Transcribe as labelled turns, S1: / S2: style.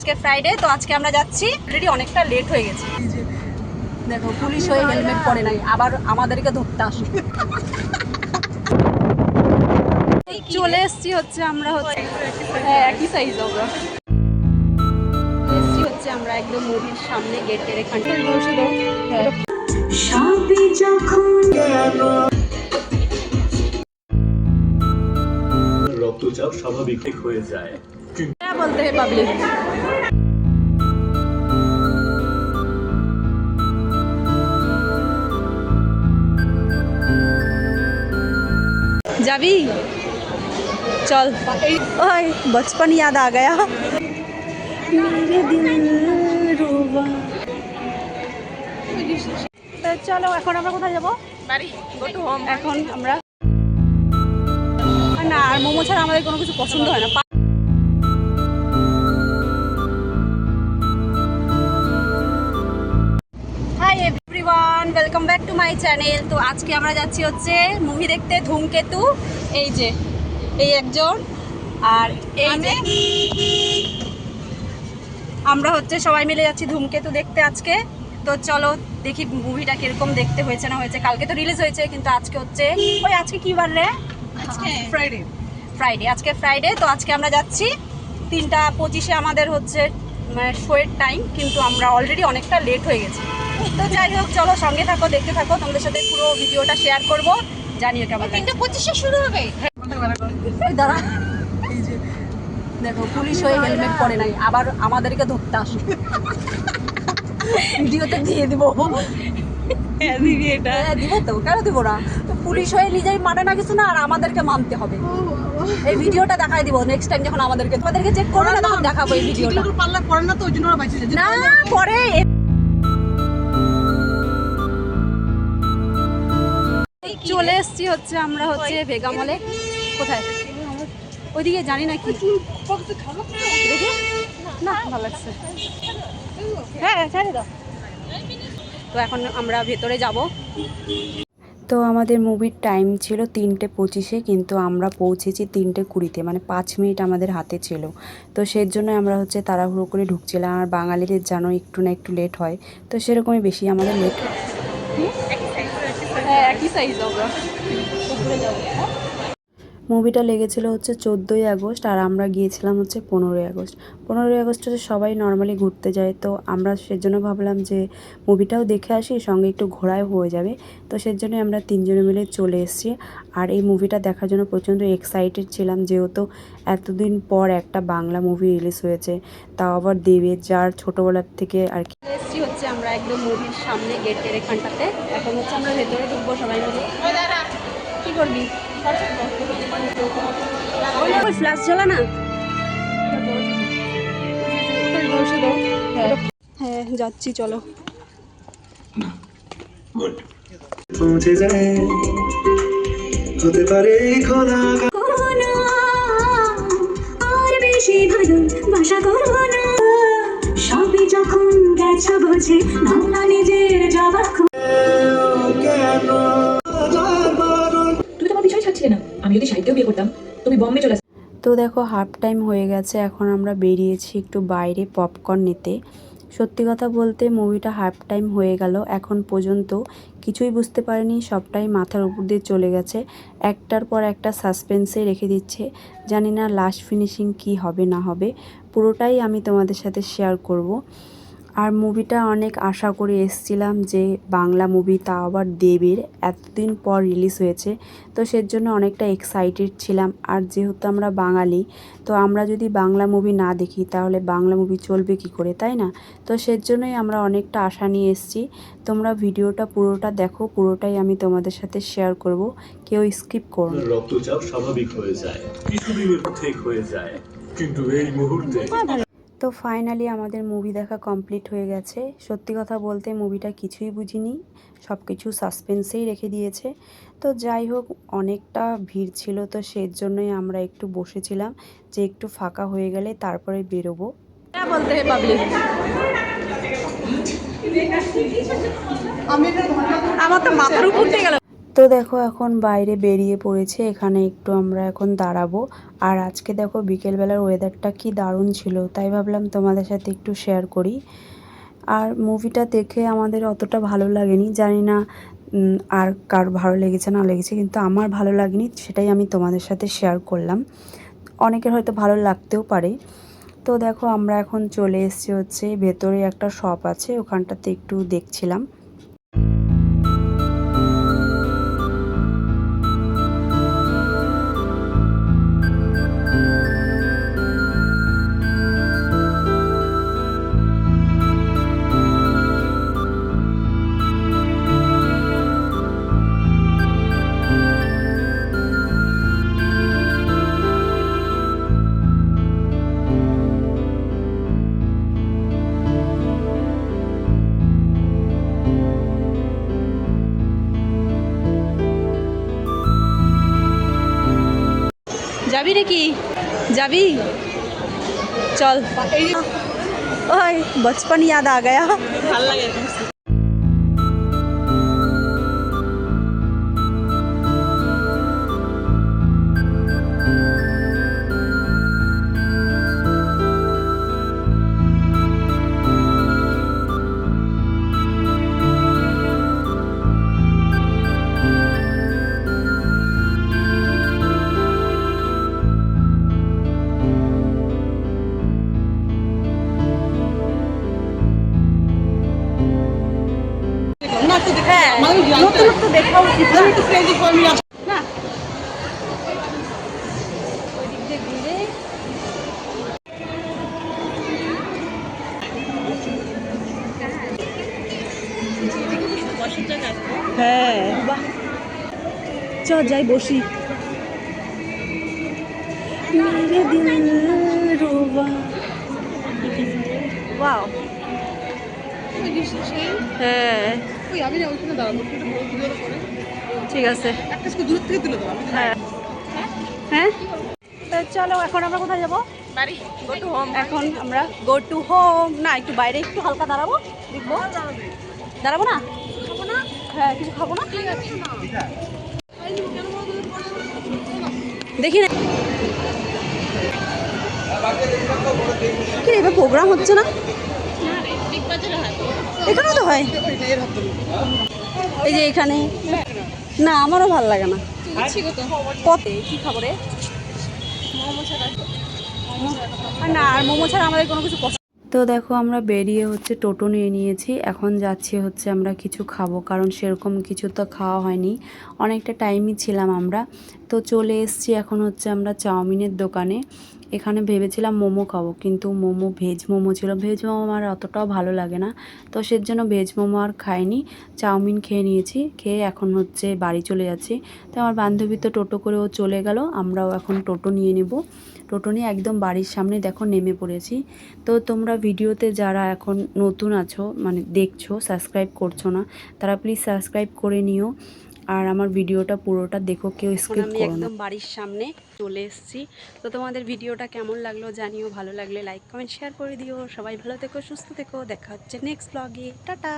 S1: আজকে ফ্রাইডে তো আজকে আমরা যাচ্ছি। অলরেডি অনেকটা লেট হয়ে গেছে। দেখো পুলিশ হয়ে হেলমেট পরে নাই আবার আমাদেরকে ধরতে আসে চলে এসছি হচ্ছে আমরা হচ্ছে হ্যাঁ একই সাইজ আমরা। এসছি হচ্ছে আমরা একদম মুভির সামনে গেটের এখানটা। বসে দাও। হ্যাঁ।
S2: যখন
S3: রক্তচাপ স্বাভাবিক হয়ে যায়।
S1: क्या बोलते हैं पब्लिक जाबी चल ओए बचपन याद आ गया मेरे दिल रुबा তো চলো এখন আমরা কোথায় যাবো বাড়ি এখন আমরা না আর মোমো ছাড়া আমাদের কোনো কিছু পছন্দ হয় না Everyone welcome back to my channel তো আজকে আমরা যাচ্ছি হচ্ছে মুভি দেখতে ধূমকেতু। এই যে এই একজন। আর এই যে আমরা হচ্ছে সবাই মিলে যাচ্ছি ধূমকেতু দেখতে আজকে। তো চলো দেখি মুভিটা কীরকম দেখতে হয়েছে না হয়েছে। কালকে তো রিলিজ হয়েছে কিন্তু আজকে হচ্ছে ওই আজকে কি বার রে? ফ্রাইডে ফ্রাইডে আজকে ফ্রাইডে তো আজকে আমরা যাচ্ছি তিনটা পঁচিশে আমাদের হচ্ছে মানে শোয়ের টাইম কিন্তু আমরা অলরেডি অনেকটা লেট হয়ে গেছি। তো যাই হোক চলো সঙ্গে থাকো দেখতে থাকো তোমাদের সাথে পুরো ভিডিওটা শেয়ার করব। জানিও কেমন তিনটা পঁচিশে শুরু হবে। দাঁড়া। এই যে দেখো পুলিশ হয়ে হেলমেট পরে নাই আবার আমাদেরকে ধরতে আসে। ভিডিওতে দিয়ে দিব। হ্যাঁ দিব তো কেন দিব না? পুলিশ হয়ে নিজেই মানে না কিছু না আর আমাদেরকে মানতে হবে। এই ভিডিওটা দেখাই দিব নেক্সট টাইম যখন আমাদেরকে তোমাদেরকে চেক করবে না তখন দেখাবো এই ভিডিওটা।
S4: পাল্লা করে না তো ওই জন্য ওরা বাইচে যায়।
S1: না পরে চলে এসছি হচ্ছে আমরা হচ্ছে ভেগা মলে। কোথায়? ওইদিকে জানি না কি। দেখি। না ভালো লাগছে। হ্যাঁ ছেড়ে দাও। তো এখন আমরা ভেতরে যাব।
S5: তো আমাদের মুভির টাইম ছিল তিনটে পঁচিশে কিন্তু আমরা পৌঁছেছি তিনটে কুড়িতে মানে পাঁচ মিনিট আমাদের হাতে ছিল। তো সেই জন্য আমরা হচ্ছে তাড়াহুড়ো করে ঢুকছিলাম। আর বাঙালিদের জানো একটু না একটু লেট হয়। তো সেরকমই বেশি আমাদের লেট
S1: হ্যাঁ। সাইজ
S5: মুভিটা লেগেছিল হচ্ছে চোদ্দোই আগস্ট আর আমরা গিয়েছিলাম হচ্ছে পনেরোই আগস্ট। পনেরোই আগস্টে তো সবাই নর্মালি ঘুরতে যায়, তো আমরা সেজন্য ভাবলাম যে মুভিটাও দেখে আসি, সঙ্গে একটু ঘোরায় হয়ে যাবে। তো সেজন্য আমরা তিনজনে মিলে চলে এসেছি আর এই মুভিটা দেখার জন্য প্রচণ্ড এক্সাইটেড ছিলাম, যেহেতু এতদিন পর একটা বাংলা মুভি রিলিজ হয়েছে, তাও আবার দেবে, যার ছোটোবেলার থেকে আর কি।
S1: হচ্ছে একদম মুভির সামনে গেটের এখানটাতে। এখন হচ্ছে আমরা ভেতরে ঢুকবো সবাই মিলে। কি করবি? ওই ফ্ল্যাশ জ্বলা না? হ্যাঁ। হ্যাঁ যাচ্ছি চলো।
S3: পৌঁছে যায়। হতে পারে খোলা
S2: না করব বুঝে না নিজের জবাব
S6: তুই তো আমার ছাড়ছিলে না। আমি যদি সাহিত্যেও বিয়ে করতাম তুমি বম্বে চলে
S5: তো দেখো হাফ টাইম হয়ে গেছে এখন আমরা বেরিয়েছি একটু বাইরে পপকর্ন নিতে। সত্যি কথা বলতে মুভিটা হাফ টাইম হয়ে গেল এখন পর্যন্ত কিছুই বুঝতে পারিনি সবটাই মাথার উপর দিয়ে চলে গেছে। একটার পর একটা সাসপেন্সে রেখে দিচ্ছে জানি না লাস্ট ফিনিশিং কি হবে না হবে। পুরোটাই আমি তোমাদের সাথে শেয়ার করব। আর মুভিটা অনেক আশা করে এসছিলাম যে বাংলা মুভি তা আবার দেবের। এতদিন পর রিলিজ হয়েছে তো সেজন্য অনেকটা এক্সাইটেড ছিলাম। আর যেহেতু আমরা বাঙালি তো আমরা যদি বাংলা মুভি না দেখি তাহলে বাংলা মুভি চলবে কি করে তাই না? তো সেজন্যই আমরা অনেকটা আশা নিয়ে এসেছি। তোমরা ভিডিওটা পুরোটা দেখো পুরোটাই আমি তোমাদের সাথে শেয়ার করব। কেউ স্কিপ করো না।
S3: রক্তচাপ স্বাভাবিক হয়ে যায় কিছুদিনের ঠিক হয়ে যায় কিন্তু এই মুহূর্তে
S5: তো ফাইনালি আমাদের মুভি দেখা কমপ্লিট হয়ে গেছে। সত্যি কথা বলতে মুভিটা কিছুই বুঝিনি সব কিছু সাসপেন্সেই রেখে দিয়েছে। তো যাই হোক অনেকটা ভিড় ছিল তো সেই জন্যই আমরা একটু বসেছিলাম যে একটু ফাঁকা হয়ে গেলে তারপরে বেরোবো।
S1: হ্যাঁ, আমার তো মাথার উপর গেল।
S5: তো দেখো এখন বাইরে বেরিয়ে পড়েছে, এখানে একটু আমরা এখন দাঁড়াবো। আর আজকে দেখো বিকেলবেলার ওয়েদারটা কি দারুণ ছিল, তাই ভাবলাম তোমাদের সাথে একটু শেয়ার করি। আর মুভিটা দেখে আমাদের অতটা ভালো লাগেনি, জানি না আর কার ভালো লেগেছে, না লেগেছে, কিন্তু আমার ভালো লাগেনি, সেটাই আমি তোমাদের সাথে শেয়ার করলাম। অনেকের হয়তো ভালো লাগতেও পারে। তো দেখো আমরা এখন চলে এসেছি হচ্ছে, ভেতরে একটা শপ আছে, ওখানটাতে একটু দেখছিলাম।
S1: যাবি নাকি যাবি চল ওই বচপন
S4: ইয়াদ আ গয়া
S1: হ্যাঁ নতুন নতুন দেখা উচিত
S4: একটু
S1: না। হ্যাঁ। বাহ। চ যাই বসি। মেরে দিল রোবা ওয়াও হ্যাঁ।
S4: ওই আমি না ওইখানে দাঁড়াবো একটু দূরে করে
S1: ঠিক আছে।
S4: একটা দূর থেকে তুলে দেবো
S1: হ্যাঁ। হ্যাঁ? তো চলো এখন আমরা কোথায় যাব?
S4: বাড়ি। গো টু হোম
S1: এখন আমরা গো টু হোম না একটু বাইরে একটু হালকা দাঁড়াবো দেখব। দাঁড়াবো না? হ্যাঁ কিছু খাব না? দেখি না। কি এবার প্রোগ্রাম হচ্ছে না? এখানেও তো হয়। এই যে এখানে। না, আমারও ভালো লাগে না। কি খাব রে আর না, আর মোমো ছাড়া আমাদের কোনো কিছু
S5: তো দেখো, আমরা বেরিয়ে হচ্ছে টোটো নিয়ে নিয়েছি। এখন যাচ্ছি হচ্ছে আমরা কিছু খাব, কারণ সেরকম কিছু তো খাওয়া হয়নি। অনেকটা টাইমই ছিলাম আমরা। তো চলে এসেছি এখন হচ্ছে আমরা চাউমিনের দোকানে। এখানে ভেবেছিলাম মোমো খাব, কিন্তু মোমো, ভেজ মোমো ছিল। ভেজ মোমো আমার অতটাও ভালো লাগে না। তো সের জন্য ভেজ মোমো আর খাইনি। চাউমিন খেয়ে নিয়েছি, খেয়ে এখন হচ্ছে বাড়ি চলে যাচ্ছি। তো আমার বান্ধবী তো টোটো করেও চলে গেল, আমরাও এখন টোটো নিয়ে নেব। টোটো নিয়ে একদম বাড়ির সামনে দেখো নেমে পড়েছি। তো তোমরা ভিডিওতে যারা এখন নতুন আছো মানে দেখছ, সাবস্ক্রাইব করছ না, তারা প্লিজ সাবস্ক্রাইব করে নিও। আর আমার ভিডিওটা পুরোটা দেখো কেউ স্কিপ
S1: আমি একদম বাড়ির সামনে চলে এসেছি। তো তোমাদের ভিডিওটা কেমন লাগল জানিও ভালো লাগলে লাইক কমেন্ট শেয়ার করে দিও। সবাই ভালো থেকো সুস্থ থেকো। দেখা হচ্ছে নেক্সট ব্লগে টাটা!